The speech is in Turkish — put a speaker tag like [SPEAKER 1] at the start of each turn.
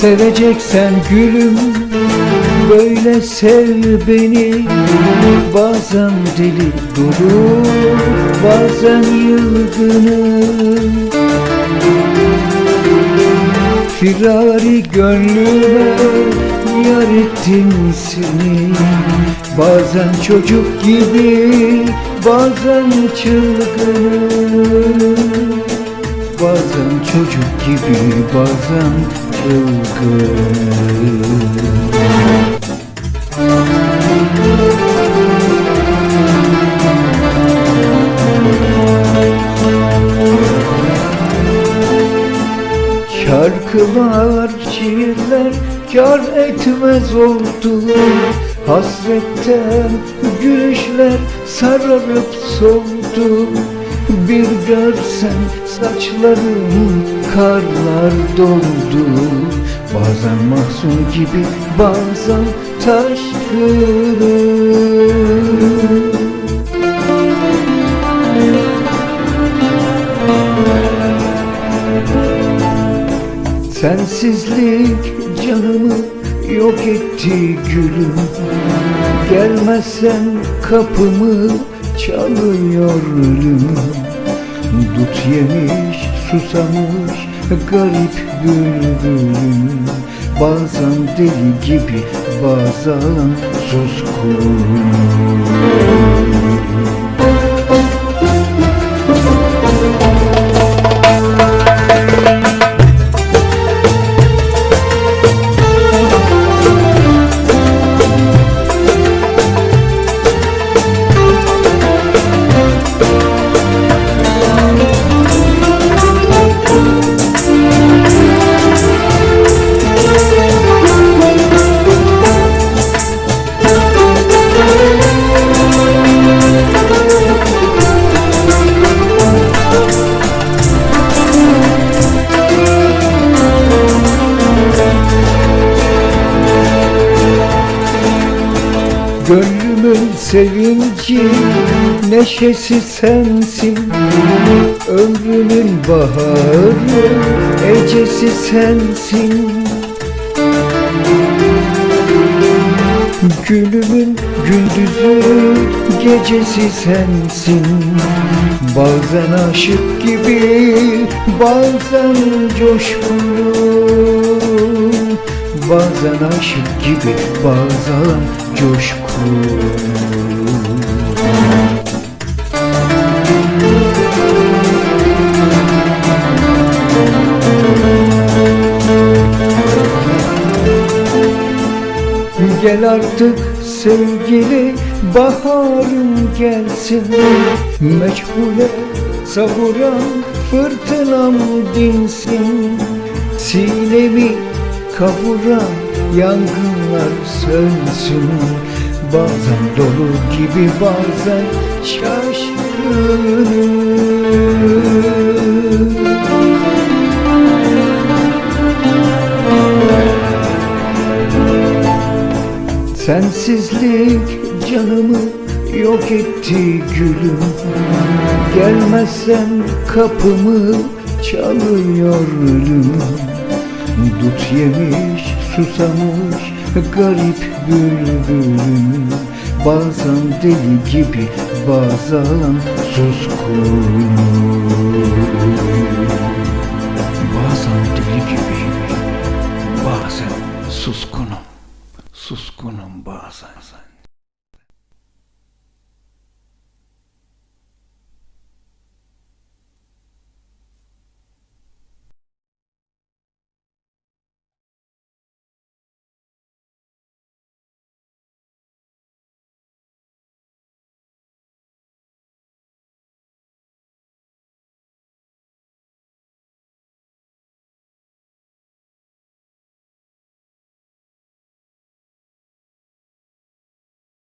[SPEAKER 1] Seveceksen gülüm böyle sev beni. Bazen deli dolu bazen yılgınım. Firari gönlüme yar ettim seni. Bazen çocuk gibi bazen çılgınım. Bazen çocuk gibi bazen çılgın Şarkılar, şiirler kar etmez oldu. Hasretten gülüşler sararıp soldu Bir görsen saçlarım karlar doldu. Bazen mahzun gibi bazen taşkın Sensizlik canımı yok etti gülüm. Gelmezsen kapımı çalıyor ölüm. Dut yemiş susamış garip bülbülüm. Bazen deli gibi bazen suskun sevinci, neşesi sensin. Ömrümün baharı, ecesi sensin. Gülümün gündüzü, gecesi sensin. Bazen aşık gibi, bazen coşkulu Bazen aşık gibi, bazen coşkulu Gel artık sevgili baharım gelsin. Meçhule savuran fırtınam dinsin. Sinemi kavuran yangınlar sönsün Bazen dolu gibi bazen şaşkınım Sensizlik canımı yok etti gülüm. Gelmezsen kapımı çalıyor ölüm yemiş susamış garip bülbülüm Bazen deli gibi bazen suskun. Bazen deli gibi bazen suskunum. Suskunum bazen.